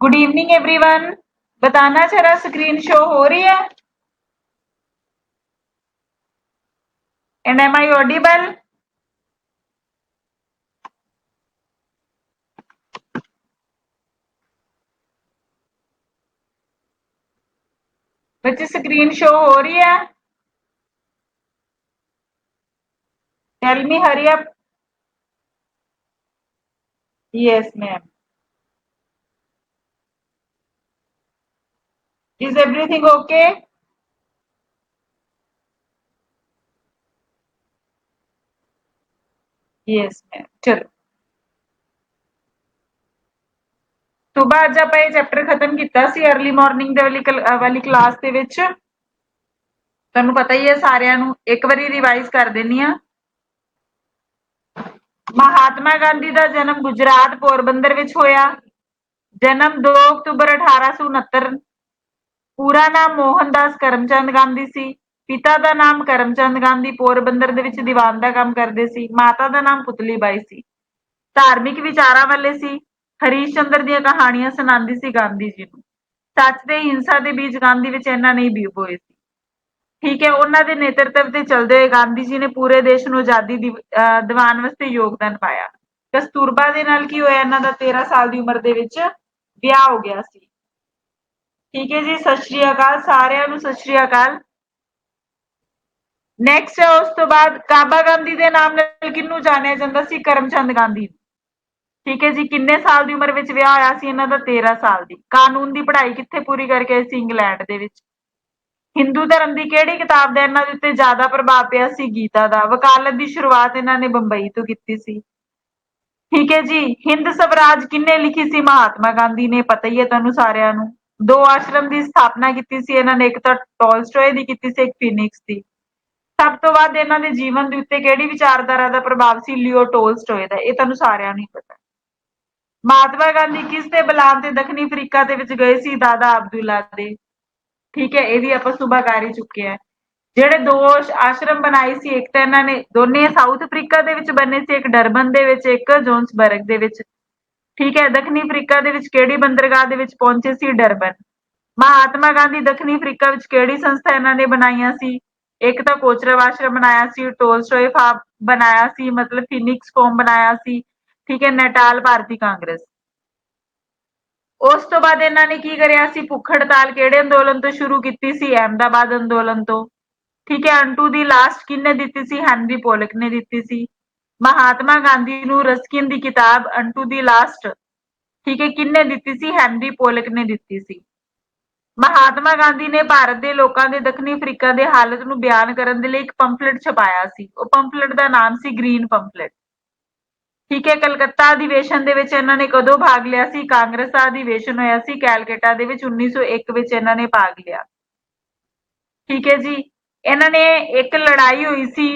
Good evening everyone बताना जरा screen show हो रही है? एंड एम आई ऑडिबल बच्चे स्क्रीन शो हो रही है? Tell me hurry up yes ma'am Is everything okay? Yes, ma'am. ਚਲੋ ਸੁਬਾ ਅੱਜ ਆਪਾਂ ਇਹ ਚੈਪਟਰ ਖਤਮ ਕੀਤਾ ਸੀ अर्ਲੀ ਮਾਰਨਿੰਗ ਦੇ ਵਾਲੀ ਵਾਲੀ ਕਲਾਸ ਦੇ ਵਿੱਚ ਤੁਹਾਨੂੰ ਪਤਾ ਹੀ ਹੈ ਸਾਰਿਆਂ ਨੂੰ ਇੱਕ ਵਾਰੀ ਰਿਵਾਈਜ਼ ਕਰ ਦਿੰਨੀ ਆ ਮਹਾਤਮਾ ਗਾਂਧੀ ਦਾ ਜਨਮ ਗੁਜਰਾਤ ਪੋਰਬੰਦਰ ਵਿੱਚ ਹੋਇਆ ਜਨਮ 2 ਅਕਤੂਬਰ 1869 ਪੂਰਾ ਨਾਮ ਮੋਹਨਦਾਸ ਕਰਮਚੰਦ ਗਾਂਧੀ ਸੀ, ਪਿਤਾ ਦਾ ਨਾਮ ਕਰਮਚੰਦ ਗਾਂਧੀ ਪੋਰਬੰਦਰ ਦੇ ਵਿੱਚ ਦੀਵਾਨ ਦਾ ਕੰਮ ਕਰਦੇ ਸੀ, ਮਾਤਾ ਦਾ ਨਾਮ ਪੁਤਲੀ ਬਾਈ ਸੀ। ਧਾਰਮਿਕ ਵਿਚਾਰਾਂ ਵਾਲੇ ਸੀ ਹਰੀਸ਼ ਚੰਦਰ ਦੀਆਂ ਕਹਾਣੀਆਂ ਸੁਣਾਉਂਦੀ ਸੀ ਗਾਂਧੀ ਜੀ ਨੂੰ। ਸੱਚ ਤੇ ਹਿੰਸਾ ਦੇ ਬੀਜ ਗਾਂਧੀ ਵਿੱਚ ਇਹਨਾਂ ਨਹੀਂ ਬੀਜ ਹੋਏ ਸੀ। ਠੀਕ ਹੈ, ਉਹਨਾਂ ਦੇ ਨੇਤਰਤਵ ਤੇ ਚੱਲਦੇ ਹੋਏ ਗਾਂਧੀ ਜੀ ਨੇ ਪੂਰੇ ਦੇਸ਼ ਨੂੰ ਆਜ਼ਾਦੀ ਦਿਵ- ਵਾਸਤੇ ਯੋਗਦਾਨ ਪਾਇਆ। ਕਸਤੂਰਬਾ ਦੇ ਨਾਲ ਕੀ ਹੋਇਆ, ਇਹਨਾਂ ਦਾ 13 ਸਾਲ ਦੀ ਉਮਰ ਦੇ ਵਿੱਚ ਵਿਆਹ ਹੋ ਗਿਆ ਸੀ। ਠੀਕ ਹੈ ਜੀ, ਸਤਿ ਸ਼੍ਰੀ ਅਕਾਲ ਸਾਰਿਆਂ ਨੂੰ, ਸਤਿ ਸ਼੍ਰੀ ਅਕਾਲ। ਨੈਕਸਟ ਉਸ ਤੋਂ ਬਾਅਦ ਕਾਬਾ ਗਾਂਧੀ ਦੇ ਨਾਮ ਨਾਲ ਕਿਹਨੂੰ ਜਾਣਿਆ ਜਾਂਦਾ ਸੀ? ਕਰਮਚੰਦ ਗਾਂਧੀ ਠੀਕ ਹੈ ਜੀ, ਕਿੰਨੇ ਸਾਲ ਦੀ ਉਮਰ ਵਿੱਚ ਵਿਆਹ ਹੋਇਆ ਸੀ? ਇਹਨਾਂ ਦਾ 13 ਸਾਲ ਦੀ। ਕਾਨੂੰਨ ਦੀ ਪੜ੍ਹਾਈ ਕਿੱਥੇ ਪੂਰੀ ਕਰਕੇ ਆਏ ਸੀ? ਇੰਗਲੈਂਡ ਦੇ ਵਿੱਚ। ਹਿੰਦੂ ਧਰਮ ਦੀ ਕਿਹੜੀ ਕਿਤਾਬ ਦਾ ਇਹਨਾਂ ਦੇ ਉੱਤੇ ਜ਼ਿਆਦਾ ਪ੍ਰਭਾਵ ਪਿਆ ਸੀ? ਗੀਤਾ ਦਾ। ਵਕਾਲਤ ਦੀ ਸ਼ੁਰੂਆਤ ਇਹਨਾਂ ਨੇ ਬੰਬਈ ਤੋਂ ਕੀਤੀ ਸੀ। ਠੀਕ ਹੈ ਜੀ, ਹਿੰਦ ਸਵਰਾਜ ਕਿੰਨੇ ਲਿਖੀ ਸੀ? ਮਹਾਤਮਾ ਗਾਂਧੀ ਨੇ, ਪਤਾ ਹੀ ਹੈ ਤੁਹਾਨੂੰ ਸਾਰਿਆਂ ਨੂੰ। ਦੋ ਆਸ਼ਰਮ ਦੀ ਸਥਾਪਨਾ ਕੀਤੀ ਸੀ, ਇਹਨਾਂ ਨੇ ਇੱਕ ਤਾਂ ਟੋਲਸਟੋਏ ਦੀ ਕੀਤੀ ਸੀ, ਇੱਕ ਫਿਨਿਕਸ ਦੀ। ਸਭ ਤੋਂ ਵੱਧ ਇਹਨਾਂ ਦੇ ਜੀਵਨ ਦੇ ਉੱਤੇ ਕਿਹੜੀ ਵਿਚਾਰਧਾਰਾ ਦਾ ਪ੍ਰਭਾਵ ਸੀ? ਲਿਓ ਟੋਲਸਟੋਏ ਦਾ, ਇਹ ਤੁਹਾਨੂੰ ਸਾਰਿਆਂ ਨੂੰ ਹੀ ਪਤਾ ਮਹਾਤਮਾ ਗਾਂਧੀ ਕਿਸ ਦੇ ਬਲਾਮ ਤੇ ਦੱਖਣੀ ਅਫਰੀਕਾ ਦੇ ਵਿੱਚ ਗਏ ਸੀ? ਦਾਦਾ ਅਬਦੁੱਲਾ ਦੇ। ਠੀਕ ਹੈ ਇਹਦੀ ਆਪਾਂ ਸੁਭਾ ਕਰ ਹੀ ਚੁੱਕੇ ਆ ਜਿਹੜੇ ਦੋ ਆਸ਼ਰਮ ਬਣਾਏ ਸੀ, ਇੱਕ ਤਾਂ ਇਹਨਾਂ ਨੇ ਦੋਨੇ ਸਾਊਥ ਅਫਰੀਕਾ ਦੇ ਵਿੱਚ ਬਣੇ ਸੀ, ਇੱਕ ਡਰਬਨ ਦੇ ਵਿੱਚ, ਇੱਕ ਜੋਨਸਬਰਗ ਦੇ ਵਿੱਚ। ਠੀਕ ਹੈ, ਦੱਖਣੀ ਅਫਰੀਕਾ ਦੇ ਵਿੱਚ ਕਿਹੜੀ ਬੰਦਰਗਾਹ ਦੇ ਵਿੱਚ ਪਹੁੰਚੇ ਸੀ ਡਰਬਨ? ਮਹਾਤਮਾ ਗਾਂਧੀ ਦੱਖਣੀ ਅਫਰੀਕਾ ਵਿੱਚ ਕਿਹੜੀ ਸੰਸਥਾ ਇਹਨਾਂ ਨੇ ਬਣਾਈਆਂ ਸੀ? ਇੱਕ ਤਾਂ ਕੋਚਰਵ ਆਸ਼ਰਮ ਬਣਾਇਆ ਸੀ, ਟੋਲਸਟੋਏ ਫਾਰਮ ਬਣਾਇਆ ਸੀ, ਮਤਲਬ ਫਿਨਿਕਸ ਫੋਰਮ ਬਣਾਇਆ ਸੀ, ਠੀਕ ਹੈ, ਨੈਟਾਲ ਭਾਰਤੀ ਕਾਂਗਰਸ। ਉਸ ਤੋਂ ਬਾਅਦ ਇਹਨਾਂ ਨੇ ਕੀ ਕਰਿਆ ਸੀ? ਭੁੱਖ ਹੜਤਾਲ ਕਿਹੜੇ ਅੰਦੋਲਨ ਤੋਂ ਸ਼ੁਰੂ ਕੀਤੀ ਸੀ? ਅਹਿਮਦਾਬਾਦ ਅੰਦੋਲਨ ਤੋਂ। ਠੀਕ ਹੈ, ਅੰਟੂ ਦੀ ਲਾਸਟ ਕਿਹਨੇ ਦਿੱਤੀ ਸੀ? ਹੈਨਰੀ ਪੋਲਕ ਨੇ ਦਿੱਤੀ ਸੀ। ਮਹਾਤਮਾ ਗਾਂਧੀ ਨੂੰ ਰਸਕਿਨ ਦੀ ਕਿਤਾਬ ਅੰਟੂ ਦੀ ਲਾਸਟ, ਠੀਕ ਹੈ, ਕਿਹਨੇ ਦਿੱਤੀ ਸੀ? ਹੈਨਰੀ ਪੋਲਕ ਨੇ ਦਿੱਤੀ ਸੀ। ਮਹਾਤਮਾ ਗਾਂਧੀ ਨੇ ਭਾਰਤ ਦੇ ਲੋਕਾਂ ਦੇ ਦੱਖਣੀ ਅਫਰੀਕਾ ਦੇ ਹਾਲਤ ਨੂੰ ਬਿਆਨ ਕਰਨ ਦੇ ਲਈ ਇੱਕ ਪੰਫਲੇਟ ਛਪਾਇਆ ਸੀ। ਉਹ ਪੰਫਲੇਟ ਦਾ ਨਾਮ ਸੀ ਗ੍ਰੀਨ ਪੰਫਲੇਟ ਠੀਕ ਹੈ, ਕਲਕੱਤਾ ਅਧਿਵੇਸ਼ਨ ਦੇ ਵਿੱਚ ਇਹਨਾਂ ਨੇ ਕਦੋਂ ਭਾਗ ਲਿਆ ਸੀ? ਕਾਂਗਰਸ ਦਾ ਅਧਿਵੇਸ਼ਨ ਹੋਇਆ ਸੀ, ਕੈਲਕਟਾ ਦੇ ਵਿੱਚ 1901 ਵਿੱਚ ਇਹਨਾਂ ਨੇ ਭਾਗ ਲਿਆ। ਠੀਕ ਹੈ ਜੀ, ਇਹਨਾਂ ਨੇ ਇੱਕ ਲੜਾਈ ਹੋਈ ਸੀ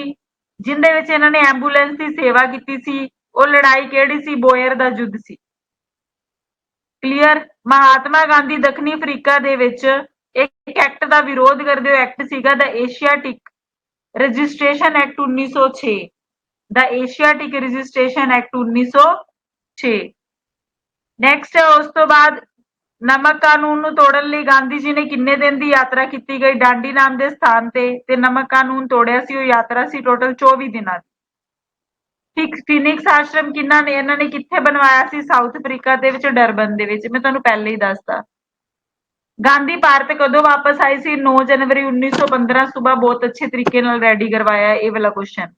ਜਿੰਦੇ ਵਿੱਚ ਇਹਨਾਂ ਨੇ ਐਂਬੂਲੈਂਸ ਦੀ ਸੇਵਾ ਕੀਤੀ ਸੀ, ਉਹ ਲੜਾਈ ਕਿਹੜੀ ਸੀ? ਬੋਇਰ ਦਾ ਯੁੱਧ ਸੀ। ਕਲੀਅਰ ਮਹਾਤਮਾ ਗਾਂਧੀ ਦੱਖਣੀ ਅਫਰੀਕਾ ਦੇ ਵਿੱਚ ਇੱਕ ਐਕਟ ਦਾ ਵਿਰੋਧ ਕਰਦੇ ਹੋਏ ਐਕਟ ਸੀਗਾ ਦਾ ਏਸ਼ੀਆਟਿਕ ਰਜਿਸਟ੍ਰੇਸ਼ਨ ਐਕਟ 1906 ਦਾ ਏਸ਼ੀਆਟਿਕ ਰਜਿਸਟ੍ਰੇਸ਼ਨ ਐਕਟ 1906 ਨੈਕਸਟ ਉਸ ਤੋਂ ਬਾਅਦ ਨਮਕ ਕਾਨੂੰਨ ਨੂੰ ਤੋੜਨ ਲਈ ਗਾਂਧੀ ਜੀ ਨੇ ਕਿੰਨੇ ਦਿਨ ਦੀ ਯਾਤਰਾ ਕੀਤੀ ਗਈ? ਡਾਂਡੀ ਨਾਮ ਦੇ ਸਥਾਨ ਤੇ ਤੇ ਨਮਕ ਕਾਨੂੰਨ ਤੋੜਿਆ ਸੀ, ਉਹ ਯਾਤਰਾ ਸੀ ਟੋਟਲ 24 ਦਿਨਾਂ ਦੀ। ਠੀਕ ਫਿਨਿਕਸ ਆਸ਼ਰਮ ਕਿੰਨਾ ਨੇ? ਇਹਨਾਂ ਨੇ ਕਿੱਥੇ ਬਣਵਾਇਆ ਸੀ? ਸਾਊਥ ਅਫਰੀਕਾ ਦੇ ਵਿੱਚ, ਡਰਬਨ ਦੇ ਵਿੱਚ? ਮੈਂ ਤੁਹਾਨੂੰ ਪਹਿਲੇ ਹੀ ਦੱਸਤਾ। ਗਾਂਧੀ ਭਾਰਤ ਕਦੋਂ ਵਾਪਸ ਆਈ ਸੀ? 9 ਜਨਵਰੀ 1915 ਸਵੇਰ। ਬਹੁਤ ਅੱਛੇ ਤਰੀਕੇ ਨਾਲ ਰੈਡੀ ਕਰਵਾਇਆ ਇਹ ਵਾਲਾ ਕੁਐਸਚਨ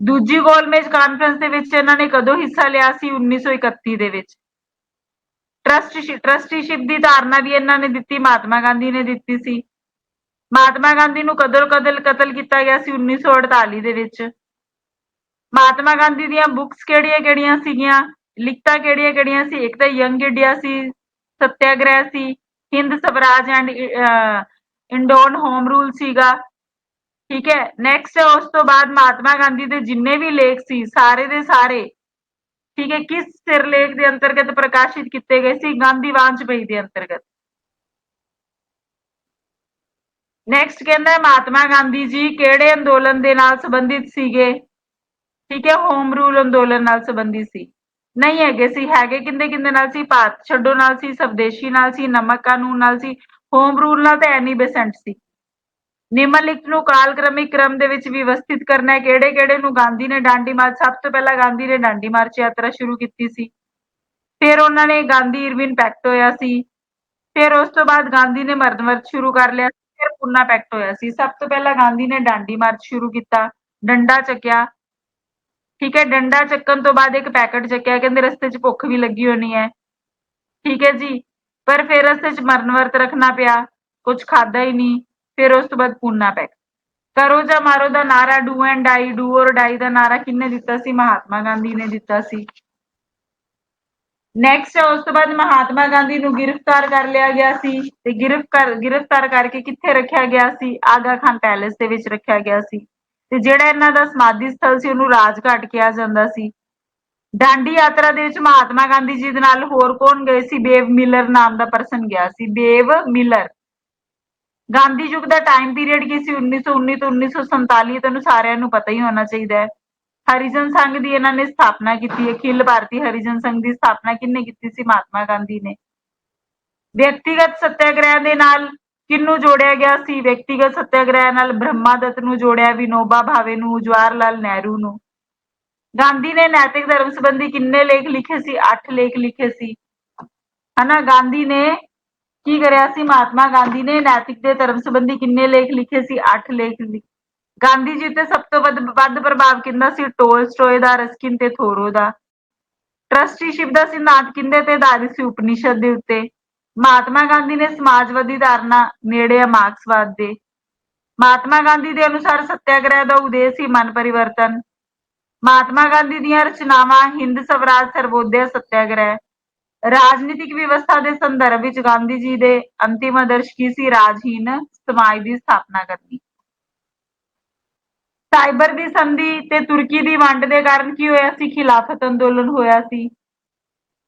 ਦੂਜੀ ਗੋਲਮੇਜ ਕਾਨਫਰੰਸ ਦੇ ਵਿੱਚ ਇਹਨਾਂ ਨੇ ਕਦੋਂ ਹਿੱਸਾ ਲਿਆ ਸੀ? 1931 ਦੇ ਵਿੱਚ। ਟਰਸਟੀਸ਼ਿਪ ਟਰਸਟੀਸ਼ਿਪ ਦੀ ਧਾਰਨਾ ਵੀ ਇਹਨਾਂ ਨੇ ਦਿੱਤੀ, ਮਹਾਤਮਾ ਗਾਂਧੀ ਨੇ ਦਿੱਤੀ ਸੀ। ਮਹਾਤਮਾ ਗਾਂਧੀ ਨੂੰ ਕਦੋਂ ਕਤਲ ਕਤਲ ਕੀਤਾ ਗਿਆ ਸੀ 1948 ਦੇ ਵਿੱਚ। ਮਹਾਤਮਾ ਗਾਂਧੀ ਦੀਆਂ ਬੁੱਕਸ ਕਿਹੜੀਆਂ-ਕਿਹੜੀਆਂ ਸੀਗੀਆਂ? ਲਿਖਤਾਂ ਕਿਹੜੀਆਂ-ਕਿਹੜੀਆਂ ਸੀ? ਇੱਕ ਤਾਂ ਯੰਗ ਇੰਡੀਆ ਸੀ, ਸਤਿਆਗ੍ਰਹਿ ਸੀ Hind Swaraj and Indian Home Rule ਸੀਗਾ। ਠੀਕ ਹੈ? ਨੈਕਸਟ ਉਸ ਤੋਂ ਬਾਅਦ ਮਹਾਤਮਾ ਗਾਂਧੀ ਦੇ ਜਿੰਨੇ ਵੀ ਲੇਖ ਸੀ, ਸਾਰੇ ਦੇ ਸਾਰੇ ਠੀਕ ਹੈ, ਕਿਸ ਸਿਰਲੇਖ ਦੇ ਅੰਤਰਗਤ ਪ੍ਰਕਾਸ਼ਿਤ ਕੀਤੇ ਗਏ ਸੀ? ਗਾਂਧੀ ਵਾਂਝਪਈ ਦੇ ਅੰਤਰਗਤ। ਨੈਕਸਟ ਕਹਿੰਦਾ ਹੈ, ਮਹਾਤਮਾ ਗਾਂਧੀ ਜੀ ਕਿਹੜੇ ਅੰਦੋਲਨ ਦੇ ਨਾਲ ਸੰਬੰਧਿਤ ਸੀਗੇ? ਠੀਕ ਹੈ ਹੋਮ ਰੂਲ ਅੰਦੋਲਨ ਨਾਲ ਸੰਬੰਧਿਤ ਸੀ। ਨਹੀਂ ਹੈਗੇ ਸੀ, ਹੈਗੇ ਕਿੰਦੇ ਕਿੰਦੇ ਨਾਲ ਸੀ? ਭਾਰਤ ਛੱਡੋ ਨਾਲ ਸੀ, ਸਵਦੇਸ਼ੀ ਨਾਲ ਸੀ, ਨਮਕ ਕਾਨੂੰਨ ਨਾਲ ਸੀ। ਹੋਮ ਰੂਲ ਨਾਲ ਤਾਂ ਐਨੀ ਬੇਸੈਂਟ ਸੀ। ਨਿਮਨਲਿਖਤ ਨੂੰ ਕਾਲ ਕ੍ਰਮਿਕ ਕ੍ਰਮ ਦੇ ਵਿੱਚ ਵਿਵਸਥਿਤ ਕਰਨਾ ਹੈ। ਕਿਹੜੇ ਕਿਹੜੇ ਨੂੰ ਗਾਂਧੀ ਨੇ ਡਾਂਡੀ ਮਾਰਚ ਸਭ ਤੋਂ ਪਹਿਲਾਂ ਗਾਂਧੀ ਨੇ ਡਾਂਡੀ ਮਾਰਚ ਯਾਤਰਾ ਸ਼ੁਰੂ ਕੀਤੀ ਸੀ। ਫਿਰ ਉਹਨਾਂ ਨੇ ਗਾਂਧੀ ਇਰਵਿਨ ਪੈਕਟ ਹੋਇਆ ਸੀ। ਫਿਰ ਉਸ ਤੋਂ ਬਾਅਦ ਗਾਂਧੀ ਨੇ ਮਰਦਮਰਚ ਸ਼ੁਰੂ ਕਰ ਲਿਆ ਫਿਰ ਪੁੰਨਾ ਪੈਕਟ ਹੋਇਆ ਸੀ। ਸਭ ਤੋਂ ਪਹਿਲਾਂ ਗਾਂਧੀ ਨੇ ਡਾਂਡੀ ਮਾਰਚ ਸ਼ੁਰੂ ਕੀਤਾ। ਡੰਡਾ ਚੱਕਿਆ। ਠੀਕ ਹੈ, ਡੰਡਾ ਚੱਕਣ ਤੋਂ ਬਾਅਦ ਇੱਕ ਪੈਕਟ ਚੱਕਿਆ। ਕਹਿੰਦੇ ਰਸਤੇ 'ਚ ਭੁੱਖ ਵੀ ਲੱਗੀ ਹੋਣੀ ਹੈ। ਠੀਕ ਹੈ ਜੀ। ਪਰ ਫਿਰ ਰਸਤੇ 'ਚ ਮਰਨ ਵਰਤ ਰੱਖਣਾ ਪਿਆ। ਕੁਝ ਖਾਦਾ ਹੀ ਨਹੀਂ। ਫਿਰ ਉਸ ਤੋਂ ਬਾਅਦ ਪੂਨਾ ਪੈਕ। ਕਰੋ ਜਾਂ ਮਾਰੋ ਦਾ ਨਾਰਾ do and die, do or die ਦਾ ਨਾਰਾ ਕਿੰਨੇ ਦਿੱਤਾ ਸੀ? ਮਹਾਤਮਾ ਗਾਂਧੀ ਨੇ ਦਿੱਤਾ ਸੀ। ਨੈਕਸਟ ਉਸ ਤੋਂ ਬਾਅਦ ਮਹਾਤਮਾ ਗਾਂਧੀ ਨੂੰ ਗ੍ਰਿਫਤਾਰ ਕਰ ਲਿਆ ਗਿਆ ਸੀ ਤੇ ਗ੍ਰਿਫਤਾਰ ਗ੍ਰਿਫਤਾਰ ਕਰਕੇ ਕਿੱਥੇ ਰੱਖਿਆ ਗਿਆ ਸੀ? ਆਗਾ ਖਾਨ ਪੈਲੇਸ ਦੇ ਵਿੱਚ ਰੱਖਿਆ ਗਿਆ ਸੀ। ਤੇ ਜਿਹੜਾ ਇਹਨਾਂ ਦਾ ਸਮਾਧੀ ਸਥਲ ਸੀ, ਉਹਨੂੰ ਰਾਜਘਾਟ ਕਿਹਾ ਜਾਂਦਾ ਸੀ। ਡਾਂਡੀ ਯਾਤਰਾ ਦੇ ਵਿੱਚ ਮਹਾਤਮਾ ਗਾਂਧੀ ਜੀ ਦੇ ਨਾਲ ਹੋਰ ਕੌਣ ਗਏ ਸੀ? ਬੇਵ ਮਿਲਰ ਨਾਮ ਦਾ ਪਰਸਨ ਗਿਆ ਸੀ। ਬੇਵ ਮਿਲਰ। ਗਾਂਧੀ ਯੁੱਗ ਦਾ ਟਾਈਮ ਪੀਰੀਅਡ ਕੀ ਸੀ? 1919 ਤੋਂ 1947 ਤੁਹਾਨੂੰ ਸਾਰਿਆਂ ਨੂੰ ਪਤਾ ਹੀ ਹੋਣਾ ਚਾਹੀਦਾ ਹੈ। ਹਰੀਜਨ ਸੰਘ ਦੀ ਇਹਨਾਂ ਨੇ ਸਥਾਪਨਾ ਕੀਤੀ ਹੈ। ਅਖਿਲ ਭਾਰਤੀ ਹਰੀਜਨ ਸੰਘ ਦੀ ਸਥਾਪਨਾ ਕਿੰਨੇ ਕੀਤੀ ਸੀ? ਮਹਾਤਮਾ ਗਾਂਧੀ ਨੇ। ਵਿਅਕਤੀਗਤ ਸੱਤਿਆਗ੍ਰਹਿ ਦੇ ਨਾਲ ਕਿਹਨੂੰ ਜੋੜਿਆ ਗਿਆ ਸੀ? ਵਿਅਕਤੀਗਤ ਸੱਤਿਆਗ੍ਰਹਿ ਨਾਲ ਬ੍ਰਹਮਾ ਦੱਤ ਨੂੰ ਜੋੜਿਆ, ਵਿਨੋਬਾ ਭਾਵੇ ਨੂੰ, ਜਵਾਹਰ ਲਾਲ ਨਹਿਰੂ ਨੂੰ। ਗਾਂਧੀ ਨੇ ਨੈਤਿਕ ਧਰਮ ਸੰਬੰਧੀ ਕਿੰਨੇ ਲੇਖ ਲਿਖੇ ਸੀ? 8 ਲੇਖ ਲਿਖੇ ਸੀ। ਹਨਾ? ਗਾਂਧੀ ਨੇ ਕੀ ਕਰਿਆ ਸੀ? ਮਹਾਤਮਾ ਗਾਂਧੀ ਨੇ ਨੈਤਿਕ ਦੇ ਧਰਮ ਸੰਬੰਧੀ ਕਿੰਨੇ ਲੇਖ ਲਿਖੇ ਸੀ? 8 ਲੇਖ ਗਾਂਧੀ ਜੀ ਤੇ ਸਭ ਤੋਂ ਵੱਧ ਵੱਧ ਪ੍ਰਭਾਵ ਕਿੰਦਾ ਸੀ? ਟੋਲਸਟੋਏ ਦਾ ਰਸਕਿਨ ਤੇ ਥੋਰੋ ਦਾ। ਟਰਸਟੀਸ਼ਿਪ ਦਾ ਸਿਧਾਂਤ ਕਿੰਦੇ ਤੇ ਆਧਾਰਿਤ ਸੀ? ਉਪਨਿਸ਼ਦ ਦੇ ਉੱਤੇ। ਮਹਾਤਮਾ ਗਾਂਧੀ ਨੇ ਸਮਾਜਵਾਦੀ ਧਾਰਨਾ ਨੇੜੇ ਆ ਮਾਰਕਸਵਾਦ ਦੇ। ਮਹਾਤਮਾ ਗਾਂਧੀ ਦੇ ਅਨੁਸਾਰ ਸੱਤਿਆਗ੍ਰਹਿ ਦਾ ਉਦੇਸ਼ ਸੀ ਮਨ ਪਰਿਵਰਤਨ। ਮਹਾਤਮਾ ਗਾਂਧੀ ਦੀਆਂ ਰਚਨਾਵਾਂ ਹਿੰਦ ਸਵਰਾਜ ਸਰਵੋਦਿਆ ਸੱਤਿਆਗ੍ਰਹਿ। ਰਾਜਨੀਤਿਕ ਵਿਵਸਥਾ ਦੇ ਸੰਦਰਭ ਵਿੱਚ ਗਾਂਧੀ ਜੀ ਦੇ ਅੰਤਿਮ ਆਦਰਸ਼ ਕੀ ਸੀ? ਰਾਜਹੀਨ ਸਮਾਜ ਦੀ ਸਥਾਪਨਾ ਕਰਨੀ। ਸਾਈਬਰ ਦੀ ਸੰਧੀ ਤੇ ਤੁਰਕੀ ਦੀ ਵੰਡ ਦੇ ਕਾਰਨ ਕੀ ਹੋਇਆ ਸੀ? ਖਿਲਾਫਤ ਅੰਦੋਲਨ ਹੋਇਆ ਸੀ।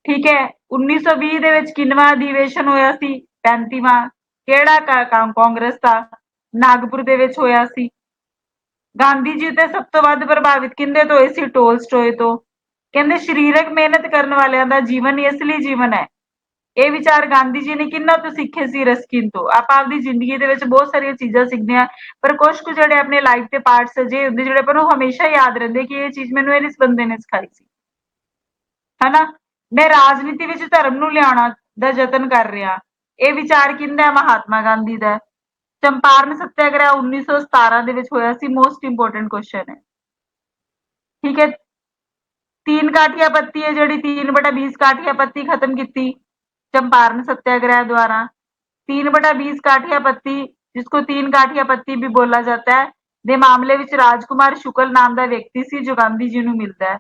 ਠੀਕ ਹੈ 1920 ਦੇ ਵਿੱਚ ਕਿੰਨਵਾ ਅਧਿਵੇਸ਼ਨ ਹੋਇਆ ਸੀ? 35ਵਾਂ ਕਿਹੜਾ ਕਾਂਗਰਸ ਦਾ? ਨਾਗਪੁਰ ਦੇ ਵਿੱਚ ਹੋਇਆ ਸੀ। ਗਾਂਧੀ ਜੀ ਤੇ ਸਭ ਤੋਂ ਵੱਧ ਪ੍ਰਭਾਵਿਤ ਕਿੰਦੇ ਤੋਂ ਹੋਏ ਸੀ? ਟੋਲਸਟੋਏ ਤੋਂ। ਕਹਿੰਦੇ ਸਰੀਰਕ ਮਿਹਨਤ ਕਰਨ ਵਾਲਿਆਂ ਦਾ ਜੀਵਨ ਹੀ ਅਸਲੀ ਜੀਵਨ ਹੈ। ਇਹ ਵਿਚਾਰ ਗਾਂਧੀ ਜੀ ਨੇ ਕਿੰਨਾ ਤੋਂ ਸਿੱਖੇ ਸੀ ਰਸਕਿਨ ਤੋਂ। ਆਪਾਂ ਆਪਣੀ ਜ਼ਿੰਦਗੀ ਦੇ ਵਿੱਚ ਬਹੁਤ ਸਾਰੀਆਂ ਚੀਜ਼ਾਂ ਸਿੱਖਦੇ ਆ ਪਰ ਕੁਝ ਕੁ ਜਿਹੜੇ ਆਪਣੇ ਲਾਈਫ ਦੇ ਪਾਰਟਸ ਅਜੇ ਹੁੰਦੇ ਜਿਹੜੇ ਪਰ ਉਹ ਹਮੇਸ਼ਾ ਯਾਦ ਰਹਿੰਦੇ ਕਿ ਇਹ ਚੀਜ਼ ਮੈਨੂੰ ਇਸ ਬੰਦੇ ਨੇ ਸਿਖਾਈ ਸੀ। ਹਨਾ? ਮੈਂ ਰਾਜਨੀਤੀ ਵਿੱਚ ਧਰਮ ਨੂੰ ਲਿਆਉਣਾ ਦਾ ਯਤਨ ਕਰ ਰਿਹਾ। ਇਹ ਵਿਚਾਰ ਕਿੰਦਾ ਹੈ? ਮਹਾਤਮਾ ਗਾਂਧੀ ਦਾ। ਚੰਪਾਰਨ ਸੱਤਿਆਗ੍ਰਹਿ 1917 ਦੇ ਵਿੱਚ ਹੋਇਆ ਸੀ ਮੋਸਟ ਇੰਪੋਰਟੈਂਟ ਕੁਐਸਚਨ ਹੈ। ਠੀਕ ਹੈ? तीन काठिया पत्ती है ਜਿਹੜੀ 3 ਬਟਾ 20 ਕਾਠੀਆ ਪੱਤੀ ਖਤਮ ਕੀਤੀ चंपारण सत्याग्रह द्वारा तीन बटा बीस काठिया पत्ती जिसको तीन काठिया पत्ती भी बोला जाता है ਦੇ ਮਾਮਲੇ ਵਿੱਚ ਰਾਜਕੁਮਾਰ ਸ਼ੁਕਲ ਨਾਮ ਦਾ ਵਿਅਕਤੀ ਸੀ ਜੋ ਗਾਂਧੀ ਜੀ ਨੂੰ ਮਿਲਦਾ ਹੈ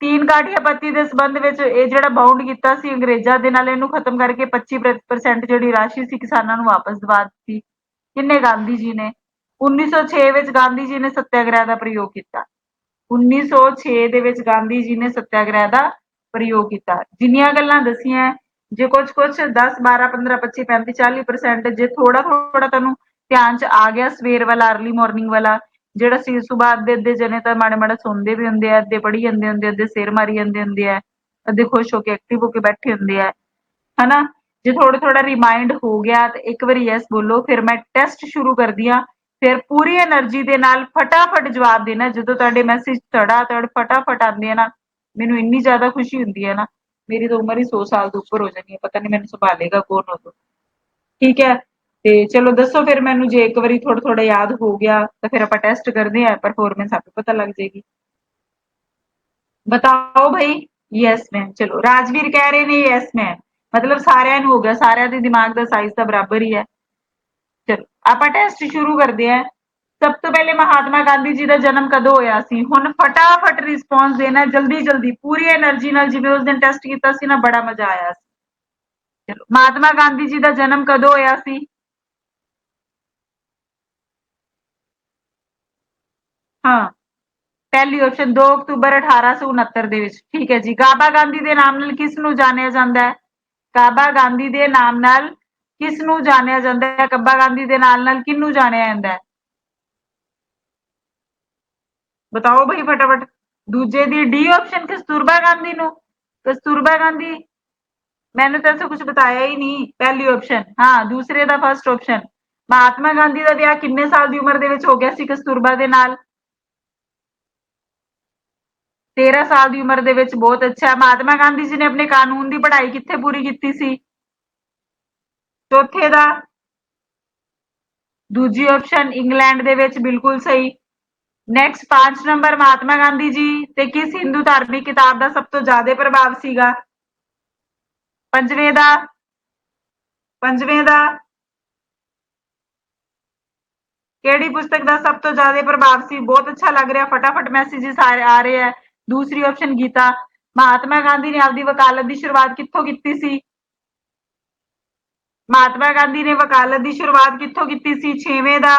ਤੀਨ ਕਾਠੀਆ ਪੱਤੀ ਦੇ ਸੰਬੰਧ ਵਿੱਚ ਇਹ ਜਿਹੜਾ ਬਾਉਂਡ ਕੀਤਾ ਸੀ ਅੰਗਰੇਜ਼ਾਂ ਦੇ ਨਾਲ ਇਹਨੂੰ ਖਤਮ ਕਰਕੇ 25% ਜਿਹੜੀ ਰਾਸ਼ੀ ਸੀ ਕਿਸਾਨਾਂ ਨੂੰ ਵਾਪਸ ਦਿਵਾ ਦਿੱਤੀ ਕਿੰਨੇ ਗਾਂਧੀ ਜੀ ਨੇ 1906 ਵਿੱਚ ਗਾਂਧੀ ਜੀ ਨੇ ਸੱਤਿਆਗ੍ਰਹਿ ਦਾ ਪ੍ਰਯੋਗ ਕੀਤਾ 1906 ਦੇ ਵਿੱਚ ਗਾਂਧੀ ਜੀ ਨੇ ਸੱਤਿਆਗ੍ਰਹਿ ਦਾ ਪ੍ਰਯੋਗ ਕੀਤਾ। ਜਿੰਨੀਆਂ ਗੱਲਾਂ ਦਸੀਆਂ, ਜੇ ਕੁਝ ਕੁਝ 10 12 15 25 35 40% ਜੇ ਥੋੜਾ ਥੋੜਾ ਤੁਹਾਨੂੰ ਧਿਆਨ ਚ ਆ ਗਿਆ ਸਵੇਰ ਵਾਲਾ अर्ਲੀ ਮਾਰਨਿੰਗ ਵਾਲਾ, ਜਿਹੜਾ ਸੀ ਸੁਬਾਹ ਅੱਧੇ ਅੱਧੇ ਜਨੇ ਤਾਂ ਮਾੜੇ ਮਾੜੇ ਸੌਂਦੇ ਵੀ ਹੁੰਦੇ ਆ, ਅੱਧੇ ਪੜ੍ਹੀ ਜਾਂਦੇ ਹੁੰਦੇ ਅੱਧੇ ਸਿਰ ਮਾਰੀ ਜਾਂਦੇ ਹੁੰਦੇ ਆ, ਅੱਧੇ ਖੁਸ਼ ਹੋ ਕੇ ਐਕਟਿਵ ਹੋ ਕੇ ਬੈਠੇ ਹੁੰਦੇ ਆ। ਹਨਾ? ਜੇ ਥੋੜਾ ਥੋੜਾ ਰਿਮਾਈਂਡ ਹੋ ਗਿਆ ਤੇ ਇੱਕ ਵਾਰੀ ਯੈਸ ਬੋਲੋ, ਫਿਰ ਮੈਂ ਟੈਸਟ ਸ਼ੁਰੂ ਕਰਦੀ ਆ ਫਿਰ ਪੂਰੀ ਐਨਰਜੀ ਦੇ ਨਾਲ ਫਟਾਫਟ ਜਵਾਬ ਦੇਣਾ। ਜਦੋਂ ਤੁਹਾਡੇ ਮੈਸੇਜ ਤੜਾ ਤੜ ਫਟਾਫਟ ਆਉਂਦੇ ਆ ਨਾ, ਮੈਨੂੰ ਇੰਨੀ ਜ਼ਿਆਦਾ ਖੁਸ਼ੀ ਹੁੰਦੀ ਹੈ ਨਾ, ਮੇਰੀ ਤਾਂ ਉਮਰ ਹੀ 100 ਸਾਲ ਤੋਂ ਉੱਪਰ ਹੋ ਜਾਣੀ ਹੈ ਪਤਾ ਨਹੀਂ ਮੈਨੂੰ ਸੰਭਾਲੇਗਾ ਕੌਣ ਉਦੋਂ ਠੀਕ ਹੈ, ਤੇ ਚਲੋ ਦੱਸੋ ਫਿਰ ਮੈਨੂੰ ਜੇ ਇੱਕ ਵਾਰੀ ਥੋੜਾ ਥੋੜਾ ਯਾਦ ਹੋ ਗਿਆ, ਤਾਂ ਫਿਰ ਆਪਾਂ ਟੈਸਟ ਕਰਦੇ ਆ ਪਰਫਾਰਮੈਂਸ ਆਪੇ ਪਤਾ ਲੱਗ ਜਾਏਗੀ। ਬਤਾਓ ਭਾਈ ਯੈਸ ਮੈਮ ਚਲੋ, ਰਾਜਵੀਰ ਕਹਿ ਰਹੇ ਨੇ ਯੈਸ ਮੈਮ ਮਤਲਬ ਸਾਰਿਆਂ ਨੂੰ ਹੋ ਗਿਆ, ਸਾਰਿਆਂ ਦੇ ਦਿਮਾਗ ਦਾ ਸਾਈਜ਼ ਤਾਂ ਬਰਾਬਰ ਹੀ ਹੈ। ਚਲੋ, ਆਪਾਂ ਟੈਸਟ ਸ਼ੁਰੂ ਕਰਦੇ ਹਾਂ। ਸਭ ਤੋਂ ਪਹਿਲੇ ਮਹਾਤਮਾ ਗਾਂਧੀ ਜੀ ਦਾ ਜਨਮ ਕਦੋਂ ਹੋਇਆ ਸੀ? ਹੁਣ ਫਟਾਫਟ ਰਿਸਪੌਂਸ ਦੇਣਾ, ਜਲਦੀ ਜਲਦੀ, ਪੂਰੀ એનર્ਜੀ ਨਾਲ ਜਿਵੇਂ ਉਸ ਦਿਨ ਟੈਸਟ ਕੀਤਾ ਸੀ ਨਾ, ਬੜਾ ਮਜ਼ਾ ਆਇਆ ਸੀ। ਚਲੋ, ਮਹਾਤਮਾ ਗਾਂਧੀ ਜੀ ਦਾ ਜਨਮ ਕਦੋਂ ਹੋਇਆ ਸੀ? ਹਾਂ, ਪਹਿਲੀ ਆਪਸ਼ਨ 2 ਅਕਤੂਬਰ 1869 ਦੇ ਵਿੱਚ, ਠੀਕ ਹੈ ਜੀ। ਕਾਬਾ ਗਾਂਧੀ ਦੇ ਨਾਮ ਨਾਲ ਕਿਸ ਨੂੰ ਜਾਣਿਆ ਜਾਂਦਾ ਹੈ? ਕਾਬਾ ਗਾਂਧੀ ਦੇ ਨਾਮ ਨਾਲ ਕਿਸ ਨੂੰ ਜਾਣਿਆ ਜਾਂਦਾ ਹੈ ਕੱਬਾ ਗਾਂਧੀ ਦੇ ਨਾਲ ਨਾਲ ਕਿਹਨੂੰ ਜਾਣਿਆ ਜਾਂਦਾ ਹੈ बताओ भाई फटाफट ਦੂਜੇ ਦੀ ਡੀ ਆਪਸ਼ਨ ਕਸਤੂਰਬਾ ਗਾਂਧੀ ਨੂੰ ਕਸਤੂਰਬਾ ਗਾਂਧੀ मैंने तो ऐसा कुछ बताया ही नहीं ਪਹਿਲੀ ਆਪਸ਼ਨ ਹਾਂ ਦੂਸਰੇ ਦਾ ਫਰਸਟ ਆਪਸ਼ਨ ਮਹਾਤਮਾ ਗਾਂਧੀ ਦਾ ਵਿਆਹ ਕਿੰਨੇ ਸਾਲ ਦੀ ਉਮਰ ਦੇ ਵਿੱਚ ਹੋ ਗਿਆ ਸੀ ਕਸਤੂਰਬਾ ਦੇ ਨਾਲ 13 ਸਾਲ ਦੀ ਉਮਰ ਦੇ ਵਿੱਚ ਬਹੁਤ ਅੱਛਾ ਮਹਾਤਮਾ ਗਾਂਧੀ ਜੀ ਨੇ ਆਪਣੇ ਕਾਨੂੰਨ ਦੀ ਪੜ੍ਹਾਈ ਕਿੱਥੇ ਪੂਰੀ ਕੀਤੀ ਸੀ ਚੌਥੇ ਦਾ। ਦੂਜੀ ਆਪਸ਼ਨ ਇੰਗਲੈਂਡ ਦੇ ਵਿੱਚ ਬਿਲਕੁਲ ਸਹੀ। ਨੈਕਸਟ 5 ਨੰਬਰ ਮਹਾਤਮਾ ਗਾਂਧੀ ਜੀ ਤੇ ਕਿਸ ਹਿੰਦੂ ਧਾਰਮਿਕ ਕਿਤਾਬ ਦਾ ਸਭ ਤੋਂ ਜ਼ਿਆਦਾ ਪ੍ਰਭਾਵ ਸੀਗਾ? ਪੰਜਵੇਂ ਦਾ। ਪੰਜਵੇਂ ਦਾ। ਕਿਹੜੀ ਪੁਸਤਕ ਦਾ ਸਭ ਤੋਂ ਜ਼ਿਆਦਾ ਪ੍ਰਭਾਵ ਸੀ? ਬਹੁਤ ਅੱਛਾ ਲੱਗ ਰਿਹਾ। ਫਟਾਫਟ ਮੈਸੇजेस ਆ ਰਹੇ ਹੈ ਦੂਸਰੀ ਆਪਸ਼ਨ ਗੀਤਾ। ਮਹਾਤਮਾ ਗਾਂਧੀ ਨੇ ਆਪਦੀ ਵਕਾਲਤ ਦੀ ਸ਼ੁਰੂਆਤ ਕਿੱਥੋਂ ਕੀਤੀ ਸੀ? ਮਹਾਤਮਾ ਗਾਂਧੀ ਨੇ ਵਕਾਲਤ ਦੀ ਸ਼ੁਰੂਆਤ ਕਿੱਥੋਂ ਕੀਤੀ ਸੀ? 6ਵੇਂ ਦਾ।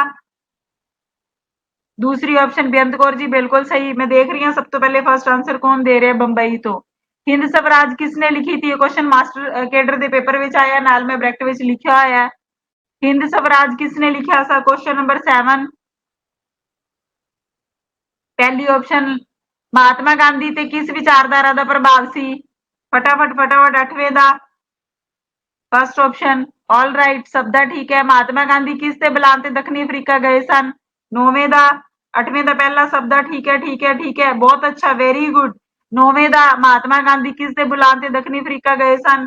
ਦੂਸਰੀ ਆਪਸ਼ਨ ਬੇਅੰਤ ਕੌਰ ਜੀ, ਬਿਲਕੁਲ ਸਹੀ। ਮੈਂ ਦੇਖ ਰਹੀ ਹਾਂ ਸਭ ਤੋਂ ਪਹਿਲੇ ਫਰਸਟ ਆਨਸਰ ਕੌਣ ਦੇ ਰਿਹਾ ਬੰਬਈ ਤੋਂ। ਹਿੰਦ ਸਵਰਾਜ ਕਿਸਨੇ ਲਿਖੀ ਸੀ ਇਹ ਕੁਐਸਚਨ ਮਾਸਟਰ ਕੇਡਰ ਦੇ ਪੇਪਰ ਵਿੱਚ ਆਇਆ। ਨਾਲ ਮੈਂ ਬ੍ਰੈਕਟ ਵਿੱਚ ਲਿਖਿਆ ਹੋਇਆ ਹਿੰਦ ਸਵਰਾਜ ਕਿਸਨੇ ਲਿਖਿਆ ਸਾ? ਕੁਐਸਚਨ ਨੰਬਰ 7 ਪਹਿਲੀ ਆਪਸ਼ਨ ਮਹਾਤਮਾ ਗਾਂਧੀ ਤੇ ਕਿਸ ਵਿਚਾਰਧਾਰਾ ਦਾ ਪ੍ਰਭਾਵ ਸੀ? ਫਟਾਫਟ ਫਟਾਫਟ 8ਵੇਂ ਦਾ। ਫਸਟ ਆਪਸ਼ਨ ਆਲ ਰਾਈਟ ਸਭ ਦਾ ਠੀਕ ਹੈ। ਮਹਾਤਮਾ ਗਾਂਧੀ ਕਿਸ ਤੇ ਬੁਲਾਉਣ ਤੇ ਦੱਖਣੀ ਅਫਰੀਕਾ ਗਏ ਸਨ? ਨੌਵੇਂ ਦਾ, ਅੱਠਵੇਂ ਦਾ ਪਹਿਲਾ ਸਭ ਦਾ ਠੀਕ ਹੈ ਠੀਕ ਹੈ ਠੀਕ ਹੈ। ਬਹੁਤ ਅੱਛਾ ਵੈਰੀ ਗੁੱਡ ਨੌਵੇਂ ਦਾ, ਮਹਾਤਮਾ ਗਾਂਧੀ ਕਿਸ ਦੇ ਬੁਲਾਉਣ ਤੇ ਦੱਖਣੀ ਅਫਰੀਕਾ ਗਏ ਸਨ?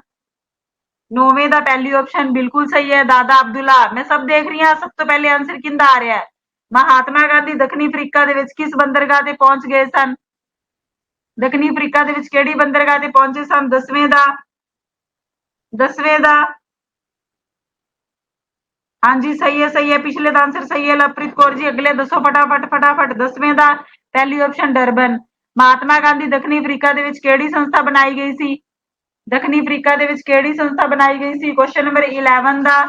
ਨੌਵੇਂ ਦਾ ਪਹਿਲੀ ਆਪਸ਼ਨ ਬਿਲਕੁਲ ਸਹੀ ਹੈ, ਦਾਦਾ ਅਬਦੁੱਲਾ। ਮੈਂ ਸਭ ਦੇਖ ਰਹੀ ਹਾਂ, ਸਭ ਤੋਂ ਪਹਿਲੇ ਆਨਸਰ ਕਿੰਦਾ ਆ ਰਿਹਾ ਹੈ? ਮਹਾਤਮਾ ਗਾਂਧੀ ਦੱਖਣੀ ਅਫਰੀਕਾ ਦੇ ਵਿੱਚ ਕਿਸ ਬੰਦਰਗਾਹ ਤੇ ਪਹੁੰਚ ਗਏ ਸਨ? ਦੱਖਣੀ ਅਫਰੀਕਾ ਦੇ ਵਿੱਚ ਕਿਹੜੀ ਬੰਦਰਗਾਹ ਤੇ ਪਹੁੰਚੇ ਸਨ? ਦਸਵੇਂ ਦਾ दसवे का हाँ जी, सही है सही है, पिछले का आंसर सही है, लवप्रीत कौर जी, अगले दसो, फटाफट फटाफट दसवें का पहली ऑप्शन डरबन। महात्मा गांधी दखनी अफ्रीका संस्था बनाई गई सी? दखनी अफ्रीका संस्था बनाई गई थी क्वेश्चन नंबर इलेवन का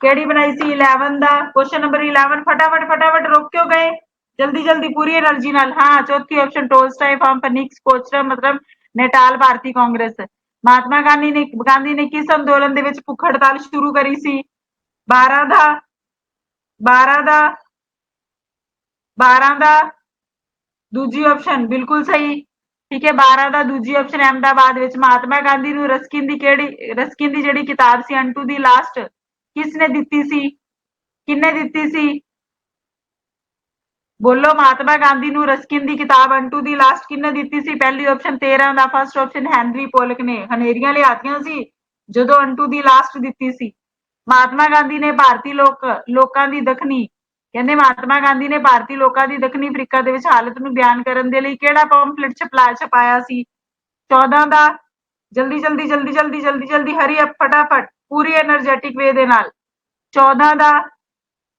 केड़ी बनाई सी? इलेवन का क्वेश्चन नंबर इलेवन फटाफट फटाफट, रोक क्यों गए? जल्दी जल्दी, पूरी एनर्जी हाँ चौथी ऑप्शन टोल स्टाइफ हम फनिक्स मतलब नेटाल, भारतीय कांग्रेस। है ਮਹਾਤਮਾ ਗਾਂਧੀ ਨੇ ਗਾਂਧੀ ਨੇ ਕਿਸ ਅੰਦੋਲਨ ਦੇ ਵਿੱਚ ਭੁੱਖ ਹੜਤਾਲ ਸ਼ੁਰੂ ਕਰੀ ਸੀ? 12 ਦਾ 12 ਦਾ 12 ਦਾ, ਦੂਜੀ ਆਪਸ਼ਨ ਬਿਲਕੁਲ ਸਹੀ। ਠੀਕ ਹੈ 12 ਦਾ, ਦੂਜੀ ਆਪਸ਼ਨ ਅਹਿਮਦਾਬਾਦ ਵਿੱਚ ਮਹਾਤਮਾ ਗਾਂਧੀ ਨੂੰ ਰਸਕਿਨ ਦੀ ਕਿਹੜੀ, ਰਸਕਿਨ ਦੀ ਜਿਹੜੀ ਕਿਤਾਬ ਸੀ, ਅੰਟੂ ਦੀ ਲਾਸਟ ਕਿਸ ਨੇ ਦਿੱਤੀ ਸੀ? ਕਿੰਨੇ ਦਿੱਤੀ ਸੀ? ਬੋਲੋ, ਮਹਾਤਮਾ ਗਾਂਧੀ ਨੂੰ ਰਸਕਿਨ ਦੀ ਕਿਤਾਬ ਅੰਟੂ ਦੀ ਲਾਸਟ ਕਿੰਨੇ ਦਿੱਤੀ ਸੀ? ਪਹਿਲੀ ਆਪਸ਼ਨ 13 ਦਾ ਫਸਟ ਆਪਸ਼ਨ ਹੈਨਰੀ ਪੋਲਕ ਨੇ। ਹਨੇਰੀਆਂ ਲਿਆਤੀਆਂ ਸੀ, ਜਦੋਂ ਅੰਟੂ ਦੀ ਲਾਸਟ ਦਿੱਤੀ ਸੀ। ਮਹਾਤਮਾ ਗਾਂਧੀ ਨੇ ਭਾਰਤੀ ਲੋਕ, ਲੋਕਾਂ ਦੀ ਦੱਖਣੀ, ਕਹਿੰਦੇ ਮਹਾਤਮਾ ਗਾਂਧੀ ਨੇ ਭਾਰਤੀ ਲੋਕਾਂ ਦੀ ਦੱਖਣੀ ਅਫਰੀਕਾ ਦੇ ਵਿੱਚ ਹਾਲਤ ਨੂੰ ਬਿਆਨ ਕਰਨ ਦੇ ਲਈ ਕਿਹੜਾ ਪੰਪਲੇਟ ਛਪਾਇਆ ਸੀ? 14 ਦਾ, ਜਲਦੀ ਜਲਦੀ ਜਲਦੀ ਜਲਦੀ ਜਲਦੀ ਜਲਦੀ, ਹਰੀ, ਫਟਾਫਟ, ਪੂਰੀ એનર્ਜੈਟਿਕ ਵੇ ਦੇ ਨਾਲ। 14 ਦਾ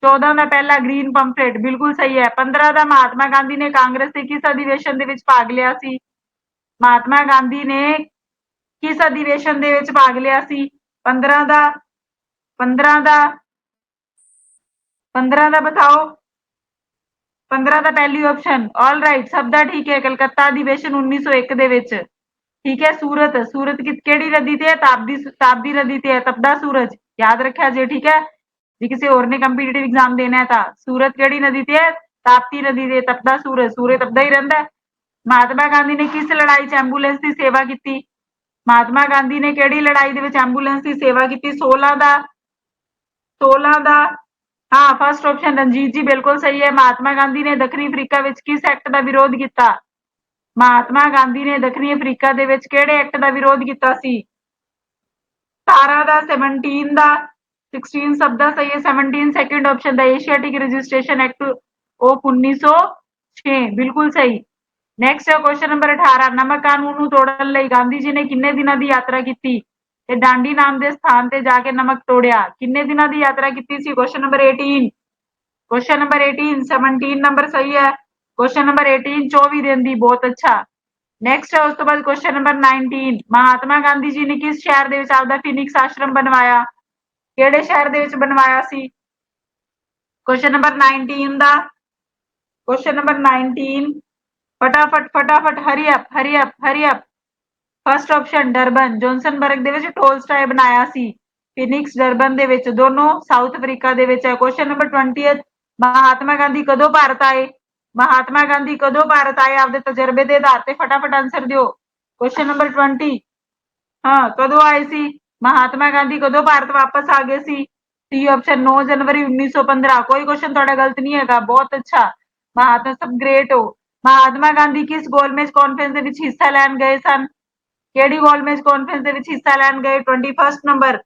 14 ਦਾ ਪਹਿਲਾ ਗ੍ਰੀਨ ਪੰਫਲੇਟ ਬਿਲਕੁਲ ਸਹੀ ਹੈ। 15 ਦਾ ਮਹਾਤਮਾ ਗਾਂਧੀ ਨੇ ਕਾਂਗਰਸ ਦੇ ਕਿਸ ਅਧਿਵੇਸ਼ਨ ਦੇ ਵਿੱਚ ਭਾਗ ਲਿਆ ਸੀ? ਮਹਾਤਮਾ ਗਾਂਧੀ ਨੇ ਕਿਸ ਅਧਿਵੇਸ਼ਨ ਦੇ ਵਿੱਚ ਭਾਗ ਲਿਆ ਸੀ? 15 ਦਾ 15 ਦਾ 15 ਦਾ ਬਤਾਓ 15 ਦਾ ਪਹਿਲੀ ਆਪਸ਼ਨ ਆਲ ਰਾਈਟ ਸਭ ਦਾ ਠੀਕ ਹੈ। ਕਲਕੱਤਾ ਅਧਿਵੇਸ਼ਨ 1901 ਦੇ ਵਿੱਚ। ਠੀਕ ਹੈ, ਸੂਰਤ ਸੂਰਤ ਕਿਹੜੀ ਨਦੀ ਤੇ ਹੈ? ਤਾਪਦੀ ਤਾਪਦੀ ਨਦੀ ਤੇ ਹੈ। ਤਪਦਾ ਸੂਰਜ, ਯਾਦ ਰੱਖਿਆ ਜੇ, ਠੀਕ ਹੈ? ਜੇ ਕਿਸੇ ਹੋਰ ਨੇ ਕੰਪੀਟੀਟਿਵ ਐਗਜ਼ਾਮ ਦੇਣਾ ਹੈ ਤਾਂ ਸੂਰਤ ਕਿਹੜੀ ਨਦੀ ਤੇ ਹੈ? ਤਾਪਤੀ ਨਦੀ ਤੇ ਤਪਦਾ ਸੂਰਜ ਸੂਰਜ ਤਪਦਾ ਹੀ ਰਹਿੰਦਾ ਮਹਾਤਮਾ ਗਾਂਧੀ ਨੇ ਕਿਸ ਲੜਾਈ 'ਚ ਐਂਬੂਲੈਂਸ ਦੀ ਸੇਵਾ ਕੀਤੀ? ਮਹਾਤਮਾ ਗਾਂਧੀ ਨੇ ਕਿਹੜੀ ਲੜਾਈ ਦੇ ਵਿੱਚ ਐਂਬੂਲੈਂਸ ਦੀ ਸੇਵਾ ਕੀਤੀ? 16 ਦਾ 16 ਦਾ, ਹਾਂ ਫਸਟ ਆਪਸ਼ਨ ਰਣਜੀਤ ਜੀ ਬਿਲਕੁਲ ਸਹੀ ਹੈ। ਮਹਾਤਮਾ ਗਾਂਧੀ ਨੇ ਦੱਖਣੀ ਅਫਰੀਕਾ ਵਿੱਚ ਕਿਸ ਐਕਟ ਦਾ ਵਿਰੋਧ ਕੀਤਾ? ਮਹਾਤਮਾ ਗਾਂਧੀ ਨੇ ਦੱਖਣੀ ਅਫਰੀਕਾ ਦੇ ਵਿੱਚ ਕਿਹੜੇ ਐਕਟ ਦਾ ਵਿਰੋਧ ਕੀਤਾ ਸੀ? 17 ਦਾ 17 ਦਾ 16 ਸਭ ਦਾ ਸਹੀ ਹੈ 17 ਸੈਕੰਡ ਆਪਸ਼ਨ ਦਾ ਏਸ਼ੀਆਟਿਕ ਰਜਿਸਟ੍ਰੇਸ਼ਨ ਐਕਟ ਆਫ 1906 ਬਿਲਕੁਲ ਸਹੀ ਨੈਕਸਟ ਹੈ ਕੁਐਸਚਨ ਨੰਬਰ 18 ਨਮਕ ਕਾਨੂੰਨ ਨੂੰ ਤੋੜਨ ਲਈ ਗਾਂਧੀ ਜੀ ਨੇ ਕਿੰਨੇ ਦਿਨਾਂ ਦੀ ਯਾਤਰਾ ਕੀਤੀ ਤੇ ਡਾਂਡੀ ਨਾਮ ਦੇ ਸਥਾਨ ਤੇ ਜਾ ਕੇ ਨਮਕ ਤੋੜਿਆ ਕਿੰਨੇ ਦਿਨਾਂ ਦੀ ਯਾਤਰਾ ਕੀਤੀ ਸੀ question number 18 question number 18 17 number ਸਹੀ ਹੈ ਕੁਐਸਚਨ ਨੰਬਰ 18 24 ਦਿਨ ਦੀ ਬਹੁਤ ਅੱਛਾ ਨੈਕਸਟ ਹੈ ਉਸ ਤੋਂ ਬਾਅਦ ਕੁਐਸਚਨ ਨੰਬਰ 19 ਮਹਾਤਮਾ ਗਾਂਧੀ ਜੀ ਨੇ ਕਿਸ ਸ਼ਹਿਰ ਦੇ ਵਿੱਚ ਆਪਦਾ ਫਿਨਿਕਸ ਆਸ਼ਰਮ ਬਣਵਾਇਆ ਕਿਹੜੇ ਸ਼ਹਿਰ ਦੇ ਵਿੱਚ ਬਣਵਾਇਆ ਸੀ? ਕੁਐਸਚਨ ਨੰਬਰ 19 ਦਾ। ਕੁਐਸਚਨ ਨੰਬਰ 19 ਫਟਾਫਟ ਫਟਾਫਟ hurry up hurry up hurry up first option Durban Johannesburg ਦੇ ਵਿੱਚ ਟੋਲਸਟਾਏ ਬਣਾਇਆ ਸੀ। ਫਿਨਿਕਸ ਡਰਬਨ ਦੇ ਵਿੱਚ। ਦੋਨੋਂ ਸਾਊਥ ਅਫਰੀਕਾ ਦੇ ਵਿੱਚ ਹੈ ਕੁਐਸਚਨ ਨੰਬਰ 20 ਮਹਾਤਮਾ ਗਾਂਧੀ ਕਦੋਂ ਭਾਰਤ ਆਏ? ਮਹਾਤਮਾ ਗਾਂਧੀ ਕਦੋਂ ਭਾਰਤ ਆਏ? ਆਪਦੇ ਤਜਰਬੇ ਦੇ ਆਧਾਰ ਤੇ ਫਟਾਫਟ ਆਨਸਰ ਦਿਓ। ਕੁਐਸਚਨ ਨੰਬਰ 20 ਹਾਂ, ਕਦੋਂ ਆਏ ਸੀ? ਮਹਾਤਮਾ ਗਾਂਧੀ ਕਦੋਂ ਭਾਰਤ ਵਾਪਸ ਆ ਗਏ ਸੀ ਸੀ ਆਪਸ਼ਨ 9 ਜਨਵਰੀ 1915 ਕੋਈ ਕੁਐਸਚਨ ਤੁਹਾਡਾ ਗਲਤ ਨਹੀਂ ਹੈਗਾ ਬਹੁਤ ਅੱਛਾ ਮਹਾਤਮਾ ਸਭ ਗ੍ਰੇਟ ਹੋ ਮਹਾਤਮਾ ਗਾਂਧੀ ਕਿਸ ਗੋਲਮੇਜ ਕਾਨਫਰੰਸ ਦੇ ਵਿੱਚ ਹਿੱਸਾ ਲੈਣ ਗਏ ਸਨ ਕਿਹੜੀ ਗੋਲਮੇਜ ਕਾਨਫਰੰਸ ਦੇ ਵਿੱਚ ਹਿੱਸਾ ਲੈਣ ਗਏ 21 number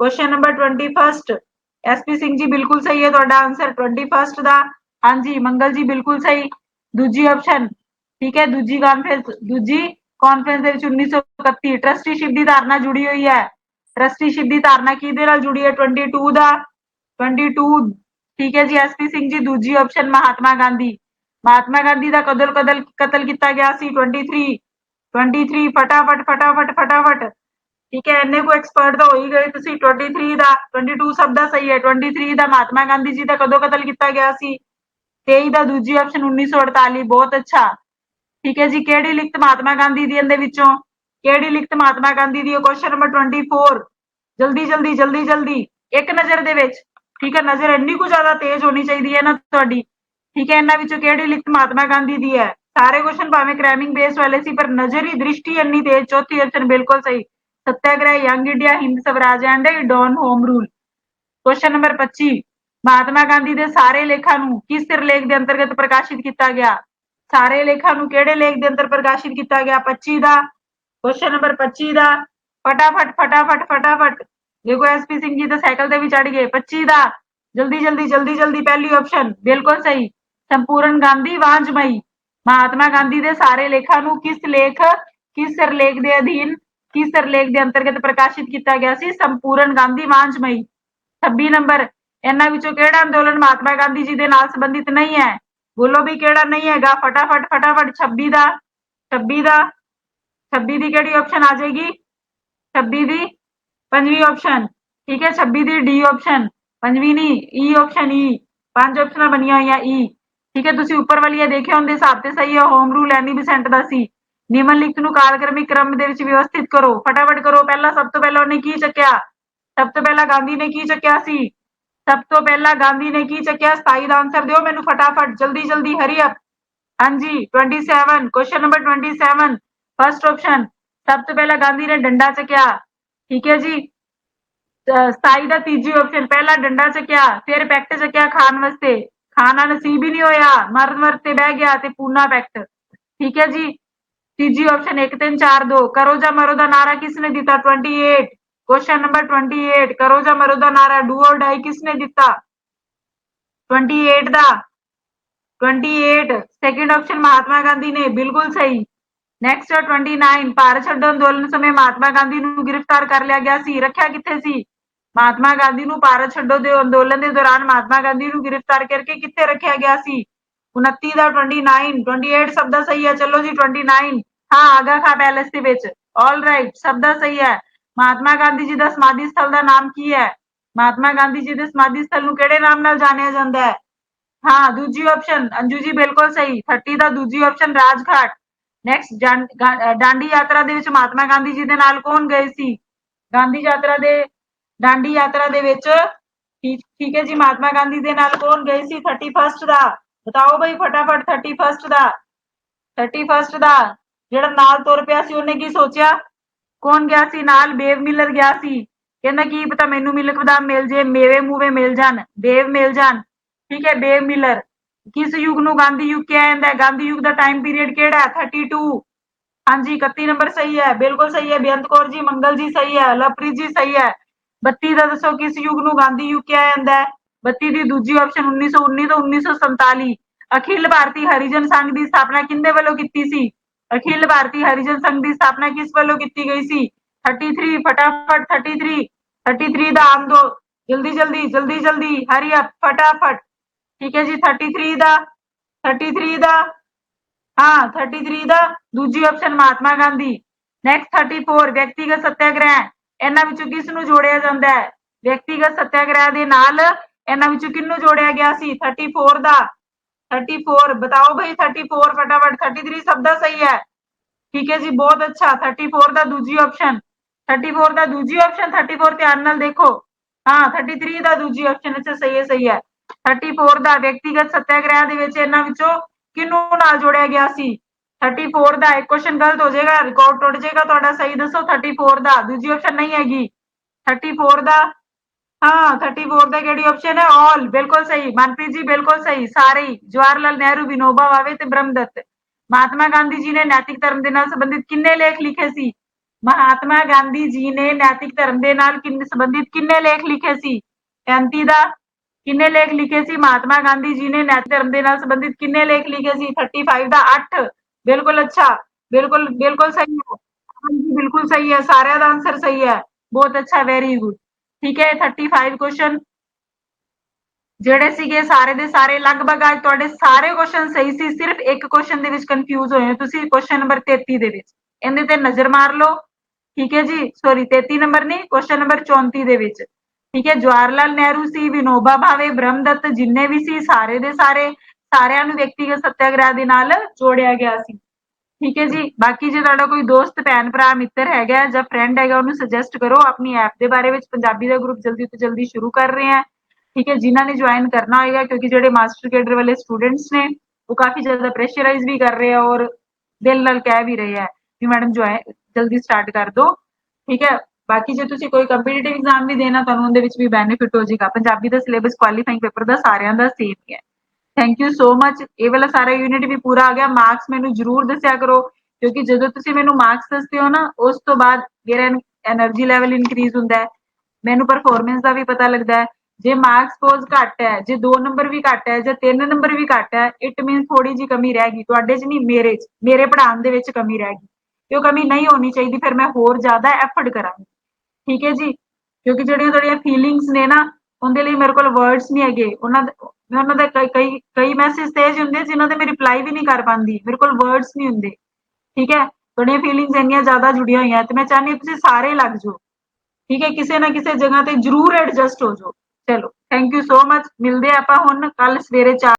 question number 21 SP Singh ji ਬਿਲਕੁਲ ਸਹੀ ਹੈ ਤੁਹਾਡਾ ਆਨਸਰ 21 ਦਾ ਹਾਂਜੀ ਮੰਗਲ ਜੀ ਬਿਲਕੁਲ ਸਹੀ ਦੂਜੀ ਆਪਸ਼ਨ ਠੀਕ ਹੈ ਦੂਜੀ ਕਾਨਫਰੰਸ ਦੂਜੀ ਕਾਨਫਰੰਸ ਦੇ ਵਿੱਚ 1931 ਟਰਸਟੀਸ਼ਿਪ ਦੀ ਧਾਰਨਾ ਜੁੜੀ ਹੋਈ ਹੈ ਟਰਸਟੀਸ਼ਿਪ ਦੀ ਧਾਰਨਾ ਕਿਹਦੇ ਨਾਲ ਜੁੜੀ ਹੈ? 22 ਦਾ। 22 ਠੀਕ ਹੈ ਜੀ ਐਸਪੀ ਸਿੰਘ ਜੀ, ਦੂਜੀ ਆਪਸ਼ਨ ਮਹਾਤਮਾ ਗਾਂਧੀ। ਮਹਾਤਮਾ ਗਾਂਧੀ ਦਾ ਕਦੋਂ ਕਤਲ ਕਤਲ ਕੀਤਾ ਗਿਆ ਸੀ? 23 23 ਫਟਾਫਟ ਫਟਾਫਟ ਫਟਾਫਟ। ਠੀਕ ਹੈ, ਇੰਨੇ ਕੋ ਐਕਸਪਰਟ ਤਾਂ ਹੋ ਹੀ ਗਏ ਤੁਸੀਂ। 23 ਦਾ 22 ਸਭ ਦਾ ਸਹੀ ਹੈ। 23 ਦਾ ਮਹਾਤਮਾ ਗਾਂਧੀ ਜੀ ਦਾ ਕਦੋਂ ਕਤਲ ਕੀਤਾ ਗਿਆ ਸੀ? 23 ਦਾ ਦੂਜੀ ਆਪਸ਼ਨ 1948 ਬਹੁਤ ਅੱਛਾ। ਠੀਕ ਹੈ ਜੀ, ਕਿਹੜੀ ਲਿਖਤ ਮਹਾਤਮਾ ਗਾਂਧੀ ਦੀ ਇਹਦੇ ਵਿੱਚੋਂ? ਕਿਹੜੀ ਲਿਖਤ ਮਹਾਤਮਾ ਗਾਂਧੀ ਦੀ ਕੁਐਸਚਨ ਨੰਬਰ 24 ਜਲਦੀ ਜਲਦੀ ਜਲਦੀ ਜਲਦੀ। ਇੱਕ ਨਜ਼ਰ ਦੇ ਵਿੱਚ, ਠੀਕ ਹੈ, ਨਜ਼ਰ ਇੰਨੀ ਕੁ ਜ਼ਿਆਦਾ ਤੇਜ਼ ਹੋਣੀ ਚਾਹੀਦੀ ਹੈ ਨਾ ਤੁਹਾਡੀ। ਠੀਕ ਹੈ, ਇਹਨਾਂ ਵਿੱਚੋਂ ਕਿਹੜੀ ਲਿਖਤ ਮਹਾਤਮਾ ਗਾਂਧੀ ਦੀ ਹੈ? ਸਾਰੇ ਕੁਐਸਚਨ ਭਾਵੇਂ ਕ੍ਰੈਮਿੰਗ ਬੇਸ ਵਾਲੇ ਸੀ, ਪਰ ਨਜ਼ਰੀ ਦ੍ਰਿਸ਼ਟੀ ਇੰਨੀ ਤੇਜ਼, ਚੌਥੀ ਆਪਸ਼ਨ ਬਿਲਕੁਲ ਸਹੀ। Satyagraha, Young India, Hind Swaraj and Indian Home Rule question number 25 Mahatma Gandhi ਦੇ ਸਾਰੇ ਲੇਖਾਂ ਨੂੰ ਕਿਸ ਸਿਰਲੇਖ ਦੇ ਅੰਤਰਗਤ ਪ੍ਰਕਾਸ਼ਿਤ ਕੀਤਾ ਗਿਆ? ਸਾਰੇ ਲੇਖਾਂ ਨੂੰ ਕਿਹੜੇ ਲੇਖ ਦੇ ਅੰਦਰ ਪ੍ਰਕਾਸ਼ਿਤ ਕੀਤਾ ਗਿਆ? 25 ਦਾ। ਕੁਐਸਚਨ ਨੰਬਰ 25 ਦਾ। ਫਟਾਫਟ ਫਟਾਫਟ ਫਟਾਫਟ। ਦੇਖੋ ਐਸਪੀ ਸਿੰਘ ਜੀ ਤਾਂ ਸਾਈਕਲ ਤੇ ਵੀ ਚੜ ਗਏ। 25 ਦਾ। ਜਲਦੀ ਜਲਦੀ ਜਲਦੀ ਜਲਦੀ ਪਹਿਲੀ ਆਪਸ਼ਨ ਬਿਲਕੁਲ ਸਹੀ। ਸੰਪੂਰਨ ਗਾਂਧੀ, ਵਾਂਝਮਈ। ਮਹਾਤਮਾ ਗਾਂਧੀ ਦੇ ਸਾਰੇ ਲੇਖਾਂ ਨੂੰ ਕਿਸ ਲੇਖ, ਕਿਸ ਸਿਰਲੇਖ ਦੇ ਅਧੀਨ, ਕਿਸ ਸਿਰਲੇਖ ਦੇ ਅੰਤਰਗਤ ਪ੍ਰਕਾਸ਼ਿਤ ਕੀਤਾ ਗਿਆ ਸੀ? ਸੰਪੂਰਨ ਗਾਂਧੀ, ਵਾਂਝਮਈ। 26 ਨੰਬਰ। ਇਹਨਾਂ ਵਿੱਚੋਂ ਕਿਹੜਾ ਅੰਦੋਲਨ ਮਹਾਤਮਾ ਗਾਂਧੀ ਜੀ ਦੇ ਨਾਲ ਸੰਬੰਧਿਤ ਨਹੀਂ ਹੈ? ਬੋਲੋ ਵੀ ਕਿਹੜਾ ਨਹੀਂ ਹੈਗਾ। ਫਟਾਫਟ ਫਟਾਫਟ। 26 ਦਾ। 26 ਦਾ। 26 ਦੀ ਕਿਹੜੀ ਆਪਸ਼ਨ ਆ ਜਾਏਗੀ? 26 ਦੀ ਪੰਜਵੀਂ ਆਪਸ਼ਨ ਠੀਕ ਹੈ? 26 ਦੀ ਡੀ ਆਪਸ਼ਨ ਪੰਜਵੀਂ ਨਹੀਂ ਈ ਆਪਸ਼ਨ ਈ ਪੰਜ ਆਪਸ਼ਨਾਂ ਬਣੀਆਂ ਹੋਈਆਂ ਈ ਠੀਕ ਹੈ? ਤੁਸੀਂ ਉੱਪਰ ਵਾਲੀ ਦੇਖਿਆ ਹੁੰਦੇ, ਹਿਸਾਬ ਤੇ ਸਹੀ ਹੈ ਹੋਮ ਰੂਲ ਐਨੀ ਬਿਸੈਂਟ ਦਾ ਸੀ। ਨਿਮਨ ਲਿਖਤ ਨੂੰ ਕਾਲਕ੍ਰਮਿਕ ਕ੍ਰਮ ਦੇ ਵਿੱਚ ਵਿਵਸਥਿਤ ਕਰੋ। ਫਟਾਫਟ ਕਰੋ, ਪਹਿਲਾਂ ਸਭ ਤੋਂ ਪਹਿਲਾਂ ਉਹਨੇ ਕੀ ਚੱਕਿਆ? ਸਭ ਤੋਂ ਪਹਿਲਾਂ ਗਾਂਧੀ ਨੇ ਕੀ ਚੱਕਿਆ ਸੀ? ਸਭ ਤੋਂ ਪਹਿਲਾਂ ਗਾਂਧੀ ਨੇ ਕੀ ਚੱਕਿਆ? 27 ਦਾ ਆਨਸਰ ਦਿਓ ਮੈਨੂੰ ਫਟਾਫਟ ਜਲਦੀ ਜਲਦੀ ਹਰੀ ਅਪ ਹਾਂਜੀ 27 ਕੁਐਸਚਨ ਨੰਬਰ 27 फ़र्स्ट ऑप्शन सबसे पहला गांधी ने डंडा से क्या। ठीक है जी? साई का तीजी ऑप्शन पहला डंडा से क्या, फिर पैक्ट से क्या खान वास्ते। खाना नसीब ही नहीं होया मरद मरद ते बह गया ते पूना पैक्ट ठीक है जी? तीजी ऑप्शन एक, तीन, चार, दो। करो जा मरो का नारा किसने दिता? Twenty eight question number twenty eight करो जा मरो का नारा डू और डाई किसने दिता? ट्वेंटी एट का twenty eight second option Mahatma Gandhi ने। बिल्कुल सही। ਨੈਕਸਟ 29 ਭਾਰਤ ਛੱਡੋ ਅੰਦੋਲਨ ਸਮੇਂ ਮਹਾਤਮਾ ਗਾਂਧੀ ਨੂੰ ਗ੍ਰਿਫਤਾਰ ਕਰ ਲਿਆ ਗਿਆ ਸੀ। ਰੱਖਿਆ ਕਿੱਥੇ ਸੀ? ਮਹਾਤਮਾ ਗਾਂਧੀ ਨੂੰ ਭਾਰਤ ਛੱਡੋ ਦੇ ਅੰਦੋਲਨ ਦੇ ਦੌਰਾਨ ਮਹਾਤਮਾ ਗਾਂਧੀ ਨੂੰ ਗ੍ਰਿਫਤਾਰ ਕਰਕੇ ਕਿੱਥੇ ਰੱਖਿਆ ਗਿਆ ਸੀ? 29 ਦਾ 29 28 ਸਭ ਦਾ ਸਹੀ ਹੈ। ਚਲੋ ਜੀ 29 ਹਾਂ, ਆਗਾ ਖਾ ਪੈਲੇਸ ਦੇ ਵਿੱਚ। ਆਲ ਰਾਈਟ ਸਭ ਦਾ ਸਹੀ ਹੈ। ਮਹਾਤਮਾ ਗਾਂਧੀ ਜੀ ਦਾ ਸਮਾਧੀ ਸਥਲ ਦਾ ਨਾਮ ਕੀ ਹੈ? ਮਹਾਤਮਾ ਗਾਂਧੀ ਜੀ ਦੇ ਸਮਾਧੀ ਸਥਲ ਨੂੰ ਕਿਹੜੇ ਨਾਮ ਨਾਲ ਜਾਣਿਆ ਜਾਂਦਾ ਹੈ? ਹਾਂ, ਦੂਜੀ ਆਪਸ਼ਨ ਅੰਜੂ ਜੀ ਬਿਲਕੁਲ ਸਹੀ। 30 ਦਾ ਦੂਜੀ ਆਪਸ਼ਨ ਰਾਜਘਾਟ। ਨੈਕਸਟ ਡਾਂਡੀ ਯਾਤਰਾ ਦੇ ਵਿੱਚ ਮਹਾਤਮਾ ਗਾਂਧੀ ਜੀ ਦੇ ਨਾਲ ਕੌਣ ਗਏ ਸੀ? ਗਾਂਧੀ ਯਾਤਰਾ ਦੇ ਡਾਂਡੀ ਯਾਤਰਾ ਦੇ ਵਿੱਚ ਠੀਕ ਹੈ ਜੀ, ਮਹਾਤਮਾ ਗਾਂਧੀ ਦੇ ਨਾਲ ਕੌਣ ਗਏ ਸੀ? 31st ਦਾ। ਬਤਾਓ ਬਈ ਫਟਾਫਟ 31st ਦਾ। 31st ਦਾ, ਜਿਹੜਾ ਨਾਲ ਤੁਰ ਪਿਆ ਸੀ, ਉਹਨੇ ਕੀ ਸੋਚਿਆ? ਕੌਣ ਗਿਆ ਸੀ? ਨਾਲ ਬੇਵ ਮਿਲਰ ਗਿਆ ਸੀ। ਕਹਿੰਦਾ ਕੀ ਪਤਾ ਮੈਨੂੰ ਮਿਲਕ ਬਦਾਮ ਮਿਲ ਜੇ, ਮੇਵੇ ਮੂਵੇ ਮਿਲ ਜਾਣ, ਬੇਵ ਮਿਲ ਜਾਣ। ਠੀਕ ਹੈ, ਬੇਵ ਮਿਲਰ। ਕਿਸ ਯੁੱਗ ਨੂੰ ਗਾਂਧੀ ਯੁੱਗ ਕਿਹਾ ਜਾਂਦਾ ਹੈ? ਗਾਂਧੀ ਯੁੱਗ ਦਾ ਟਾਈਮ ਪੀਰੀਅਡ ਕਿਹੜਾ ਹੈ? 32 ਹਾਂਜੀ 31 ਨੰਬਰ ਸਹੀ ਹੈ, ਬਿਲਕੁਲ ਸਹੀ ਹੈ, ਬੇਅੰਤ ਕੌਰ ਜੀ, ਮੰਗਲ ਜੀ ਸਹੀ ਹੈ, ਲਵਪ੍ਰੀਤ ਜੀ ਸਹੀ ਹੈ। 32 ਦਾ ਦੱਸੋ ਕਿਸ ਯੁੱਗ ਨੂੰ ਗਾਂਧੀ ਯੁੱਗ ਕਿਹਾ ਜਾਂਦਾ ਹੈ? 32 ਦੀ ਦੂਜੀ ਆਪਸ਼ਨ 1919 ਤੋਂ 1947 ਅਖਿਲ ਭਾਰਤੀ ਹਰੀਜਨ ਸੰਘ ਦੀ ਸਥਾਪਨਾ ਕਿੰਦੇ ਵੱਲੋਂ ਕੀਤੀ ਸੀ? ਅਖਿਲ ਭਾਰਤੀ ਹਰੀਜਨ ਸੰਘ ਦੀ ਸਥਾਪਨਾ ਕਿਸ ਵੱਲੋਂ ਕੀਤੀ ਗਈ ਸੀ? 33 ਫਟਾਫਟ 33 33 ਦਾ ਆਮ ਦੋ ਜਲਦੀ ਜਲਦੀ ਜਲਦੀ ਜਲਦੀ ਹਰੀ ਅਪ ਫਟਾਫਟ। ਠੀਕ ਹੈ ਜੀ 33 ਦਾ 33 ਦਾ, ਹਾਂ 33 ਦਾ, ਦੂਜੀ ਆਪਸ਼ਨ ਮਹਾਤਮਾ ਗਾਂਧੀ। ਨੈਕਸਟ 34 ਵਿਅਕਤੀਗਤ ਸਤਿਆਗ੍ਰਹਿ। ਇਹਨਾਂ ਵਿੱਚੋਂ ਕਿਸ ਨੂੰ ਜੋੜਿਆ ਜਾਂਦਾ ਹੈ? ਵਿਅਕਤੀਗਤ ਸਤਿਆਗ੍ਰਹਿ ਦੇ ਨਾਲ ਇਹਨਾਂ ਵਿੱਚੋਂ ਕਿਹਨੂੰ ਜੋੜਿਆ ਗਿਆ ਸੀ? 34 ਦਾ। 34 ਬਤਾਓ ਬਈ ਭਾਈ 34 ਫਟਾਫਟ 33 ਸਭ ਦਾ ਸਹੀ ਹੈ। ਠੀਕ ਹੈ ਜੀ, ਬਹੁਤ ਅੱਛਾ। 34 ਦਾ ਦੂਜੀ ਆਪਸ਼ਨ 34 ਦਾ ਦੂਜੀ ਆਪਸ਼ਨ 34 ਧਿਆਨ ਨਾਲ ਦੇਖੋ। ਹਾਂ 33 ਦਾ ਦੂਜੀ ਆਪਸ਼ਨ ਅੱਛਾ ਸਹੀ ਹੈ ਸਹੀ ਹੈ। 34 ਦਾ ਵਿਅਕਤੀਗਤ ਸੱਤਿਆਗ੍ਰਹਿ ਦੇ ਵਿੱਚ ਇਹਨਾਂ ਵਿੱਚੋਂ ਕਿਹਨੂੰ ਨਾਲ ਜੋੜਿਆ ਗਿਆ ਸੀ? 34 ਦਾ ਇੱਕ ਕੁਐਸਚਨ ਗਲਤ ਹੋ ਜਾਏਗਾ ਰਿਕਾਰਡ ਟੁੱਟ ਜਾਏਗਾ, ਤੁਹਾਡਾ ਸਹੀ ਦੱਸੋ 34 ਦਾ। ਦੂਜੀ ਆਪਸ਼ਨ ਨਹੀਂ ਹੈਗੀ। 34 ਦਾ, ਹਾਂ 34 ਦਾ ਕਿਹੜੀ ਆਪਸ਼ਨ ਹੈ? ਆਲ ਬਿਲਕੁਲ ਸਹੀ। ਮਨਪ੍ਰੀਤ ਜੀ, ਬਿਲਕੁਲ ਸਹੀ। ਸਾਰੇ ਜਵਾਹਰ ਲਾਲ ਨਹਿਰੂ, ਵਿਨੋਬਾ ਭਾਵੇ ਤੇ ਬ੍ਰਹਮਦੱਤ। ਮਹਾਤਮਾ ਗਾਂਧੀ ਜੀ ਨੇ ਨੈਤਿਕ ਧਰਮ ਦੇ ਨਾਲ ਸੰਬੰਧਿਤ ਕਿੰਨੇ ਲੇਖ ਲਿਖੇ ਸੀ? ਮਹਾਤਮਾ ਗਾਂਧੀ ਜੀ ਨੇ ਨੈਤਿਕ ਧਰਮ ਦੇ ਨਾਲ ਕਿੰਨੇ, ਸੰਬੰਧਿਤ ਕਿੰਨੇ ਲੇਖ ਲਿਖੇ ਸੀ? 35 ਦਾ ਕਿੰਨੇ ਲੇਖ ਲਿਖੇ ਸੀ? ਮਹਾਤਮਾ ਗਾਂਧੀ ਜੀ ਨੇ ਨੈਤਿਕ ਧਰਮ ਦੇ ਨਾਲ ਸੰਬੰਧਿਤ ਕਿੰਨੇ ਲੇਖ ਲਿਖੇ ਸੀ? 35 ਦਾ 8 ਬਿਲਕੁਲ ਅੱਛਾ। ਬਿਲਕੁਲ ਬਿਲਕੁਲ ਸਹੀ ਹੈ। ਹਾਂਜੀ, ਬਿਲਕੁਲ ਸਹੀ ਹੈ। ਸਾਰਿਆਂ ਦਾ ਆਨਸਰ ਸਹੀ ਹੈ। ਬਹੁਤ ਅੱਛਾ ਵੈਰੀ ਗੁੱਡ ਠੀਕ ਹੈ 35 ਕੁਐਸਚਨ ਜਿਹੜੇ ਸੀਗੇ ਸਾਰੇ ਦੇ ਸਾਰੇ, ਲਗਭਗ ਅੱਜ ਤੁਹਾਡੇ ਸਾਰੇ ਕੁਐਸਚਨ ਸਹੀ ਸੀ। ਸਿਰਫ ਇੱਕ ਕੁਐਸਚਨ ਦੇ ਵਿੱਚ ਕਨਫਿਊਜ਼ ਹੋਏ ਹੋ ਤੁਸੀਂ। ਕੁਐਸਚਨ ਨੰਬਰ 33 ਦੇ ਵਿੱਚ। ਇਹਦੇ ਤੇ ਨਜ਼ਰ ਮਾਰ ਲਓ। ਠੀਕ ਹੈ ਜੀ? ਸੌਰੀ 33 ਨੰਬਰ ਨਹੀਂ ਕੁਐਸਚਨ ਨੰਬਰ 34 ਦੇ ਵਿੱਚ। ਠੀਕ ਹੈ ਜਵਾਹਰ ਲਾਲ ਨਹਿਰੂ ਸੀ, ਵਿਨੋਬਾ ਭਾਵੇ ਬ੍ਰਹਮਦੱਤ ਜਿੰਨੇ ਵੀ ਸੀ, ਸਾਰੇ ਦੇ ਸਾਰੇ ਸਾਰਿਆਂ ਨੂੰ ਵਿਅਕਤੀਗਤ ਸੱਤਿਆਗ੍ਰਹਿ ਦੇ ਨਾਲ ਜੋੜਿਆ ਗਿਆ ਸੀ। ਠੀਕ ਹੈ ਜੀ, ਬਾਕੀ ਜੇ ਤੁਹਾਡਾ ਕੋਈ ਦੋਸਤ, ਭੈਣ, ਭਰਾ, ਮਿੱਤਰ ਹੈਗਾ ਜਾਂ ਫਰੈਂਡ ਹੈਗਾ, ਉਹਨੂੰ ਸੁਜੈਸਟ ਕਰੋ, ਆਪਣੀ ਐਪ ਦੇ ਬਾਰੇ ਵਿੱਚ ਪੰਜਾਬੀ ਦਾ ਗਰੁੱਪ ਜਲਦੀ ਤੋਂ ਜਲਦੀ ਸ਼ੁਰੂ ਕਰ ਰਹੇ ਹਾਂ ਠੀਕ ਹੈ, ਜਿਨ੍ਹਾਂ ਨੇ ਜੁਆਇਨ ਕਰਨਾ ਹੋਏਗਾ, ਕਿਉਂਕਿ ਜਿਹੜੇ ਮਾਸਟਰ ਕੇਡਰ ਵਾਲੇ ਸਟੂਡੈਂਟਸ ਨੇ, ਉਹ ਕਾਫੀ ਜ਼ਿਆਦਾ ਪ੍ਰੈਸ਼ਰਾਈਜ਼ ਵੀ ਕਰ ਰਹੇ ਆ ਔਰ ਦਿਲ ਨਾਲ ਕਹਿ ਵੀ ਰਹੇ ਆ ਕਿ ਮੈਡਮ ਜੁਆਇਨ ਜਲਦੀ ਸਟਾਰਟ ਕਰ ਦਿਓ। ਠੀਕ ਹੈ ਬਾਕੀ ਜੇ ਤੁਸੀਂ ਕੋਈ ਕੰਪੀਟੀਟਿਵ ਐਗਜ਼ਾਮ ਵੀ ਦੇਣਾ, ਤੁਹਾਨੂੰ ਉਹਦੇ ਵਿੱਚ ਵੀ ਬੈਨੀਫਿਟ ਹੋ ਜਾਏਗਾ। ਪੰਜਾਬੀ ਦਾ ਸਿਲੇਬਸ ਕੁਆਲੀਫਾਈਂਗ ਪੇਪਰ ਦਾ ਸਾਰਿਆਂ ਦਾ ਸੇਮ ਹੀ ਹੈ। ਥੈਂਕ ਯੂ ਸੋ ਮਚ ਇਹ ਵਾਲਾ ਸਾਰਾ ਯੂਨਿਟ ਵੀ ਪੂਰਾ ਆ ਗਿਆ। ਮਾਰਕਸ ਮੈਨੂੰ ਜ਼ਰੂਰ ਦੱਸਿਆ ਕਰੋ, ਕਿਉਂਕਿ ਜਦੋਂ ਤੁਸੀਂ ਮੈਨੂੰ ਮਾਰਕਸ ਦੱਸਦੇ ਹੋ ਨਾ, ਉਸ ਤੋਂ ਬਾਅਦ ਮੇਰਾ એનર્ਜੀ ਲੈਵਲ ਇਨਕਰੀਜ਼ ਹੁੰਦਾ ਹੈ। ਮੈਨੂੰ ਪਰਫਾਰਮੈਂਸ ਦਾ ਵੀ ਪਤਾ ਲੱਗਦਾ ਹੈ। ਜੇ ਮਾਰਕਸ ਸਪੋਜ਼ ਘੱਟ ਹੈ, ਜੇ 2 ਨੰਬਰ ਵੀ ਘੱਟ ਹੈ, ਜਾਂ 3 ਨੰਬਰ ਵੀ ਘੱਟ ਹੈ ਇਟ ਮੀਨਸ ਥੋੜੀ ਜੀ ਕਮੀ ਰਹਿ ਗਈ। ਤੁਹਾਡੇ 'ਚ ਨਹੀਂ, ਮੇਰੇ 'ਚ, ਮੇਰੇ ਪੜਾਉਣ ਦੇ ਵਿੱਚ ਕਮੀ ਰਹਿ ਗਈ। ਤੇ ਉਹ ਕਮੀ ਨਹੀਂ ਹੋਣੀ ਚਾਹੀਦੀ, ਫਿਰ ਮੈਂ ਹੋਰ ਜ਼ਿਆਦਾ ਐਫਰਟ ਕਰਾਂਗੀ। ਠੀਕ ਹੈ ਜੀ? ਕਿਉਂਕਿ ਜਿਹੜੀਆਂ ਤੁਹਾਡੀਆਂ ਫੀਲਿੰਗਸ ਨੇ ਨਾ, ਉਹਦੇ ਲਈ ਮੇਰੇ ਕੋਲ ਵਰਡਸ ਨਹੀਂ ਹੈਗੇ। ਉਹਨਾਂ ਦੇ, ਮੈਂ ਉਹਨਾਂ ਦੇ ਕਈ ਕਈ ਕਈ ਮੈਸੇਜ ਤੇਜ ਹੁੰਦੇ ਜਿਨ੍ਹਾਂ ਤੇ ਮੈਂ ਰਿਪਲਾਈ ਵੀ ਨਹੀਂ ਕਰ ਪਾਉਂਦੀ। ਮੇਰੇ ਕੋਲ ਵਰਡਸ ਨਹੀਂ ਹੁੰਦੇ। ਠੀਕ ਹੈ? ਤੁਹਾਡੀਆਂ ਫੀਲਿੰਗਸ ਇੰਨੀਆਂ ਜ਼ਿਆਦਾ ਜੁੜੀਆਂ ਹੋਈਆਂ ਤੇ ਮੈਂ ਚਾਹਨੀ ਤੁਸੀਂ ਸਾਰੇ ਲੱਗ ਜਾਓ। ਠੀਕ ਹੈ? ਕਿਸੇ ਨਾ ਕਿਸੇ ਜਗ੍ਹਾ ਤੇ ਜਰੂਰ ਐਡਜਸਟ ਹੋ ਜਾਓ। ਚਲੋ ਥੈਂਕ ਯੂ ਸੋ ਮਚ ਮਿਲਦੇ ਆਪਾਂ ਹੁਣ ਕੱਲ ਸਵੇਰੇ 4